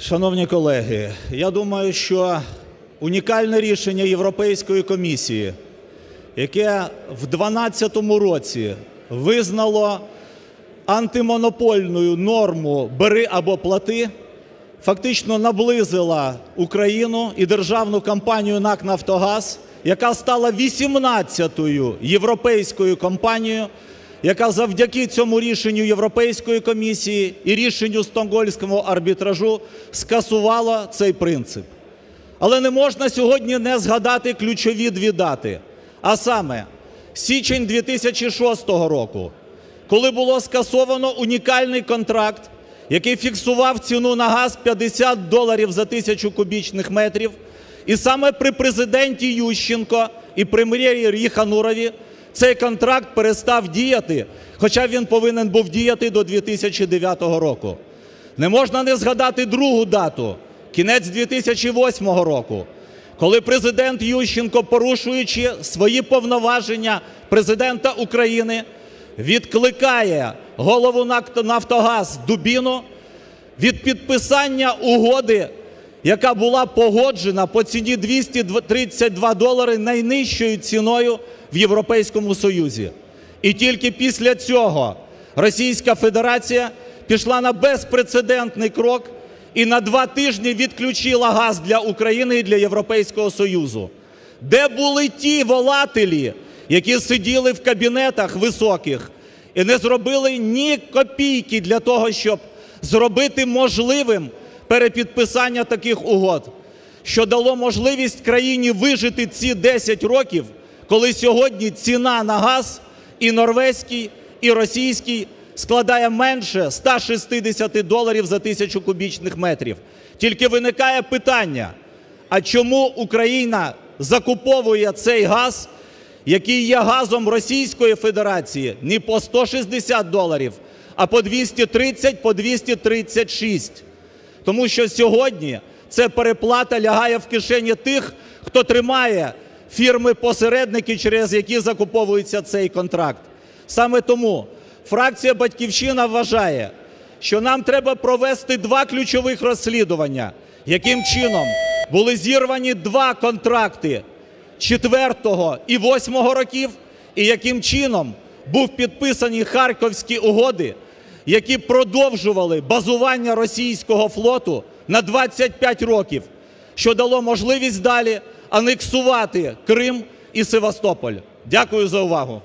Шановні колеги, я думаю, що унікальне рішення Європейської комісії, яке в 2012 році визнало антимонопольною норму "бери або плати", фактично наблизило Україну і державну компанію НАК "Нафтогаз", яка стала 18-ю європейською компанією, яка завдяки цьому рішенню Європейської комісії і рішенню Стокгольмського арбітражу скасувала цей принцип. Але не можна сьогодні не згадати ключові дві дати, а саме січень 2006 року, коли було скасовано унікальний контракт, який фіксував ціну на газ 50 доларів за тисячу кубічних метрів. І саме при Президенті Ющенко і прем'єрі Єханурові цей контракт перестав діяти, хоча він повинен був діяти до 2009 року. Не можна не згадати другу дату – кінець 2008 року, коли Президент Ющенко, порушуючи свої повноваження Президента України, відкликає голову "Нафтогаз" Дубіну від підписання угоди, яка була погоджена по ціні 232 долари, найнижчою ціною в Європейському Союзі. І тільки після цього Російська Федерація пішла на безпрецедентний крок і на два тижні відключила газ для України і для Європейського Союзу. Де були ті волателі, які сиділи в кабінетах високих і не зробили ні копійки для того, щоб зробити можливим перепідписання таких угод, що дало можливість країні вижити ці 10 років, коли сьогодні ціна на газ і норвезький, і російський складає менше 160 доларів за тисячу кубічних метрів. Тільки виникає питання: а чому Україна закуповує цей газ, який є газом Російської Федерації, не по 160 доларів, а по 230, по 236? Тому що сьогодні ця переплата лягає в кишені тих, хто тримає фірми-посередники, через які закуповується цей контракт. Саме тому фракція "Батьківщина" вважає, що нам треба провести два ключових розслідування, яким чином були зірвані два контракти 2004 і 2008 років, і яким чином були підписані Харківські угоди, які продовжували базування російського флоту на 25 років, що дало можливість далі анексувати Крим і Севастополь. Дякую за увагу.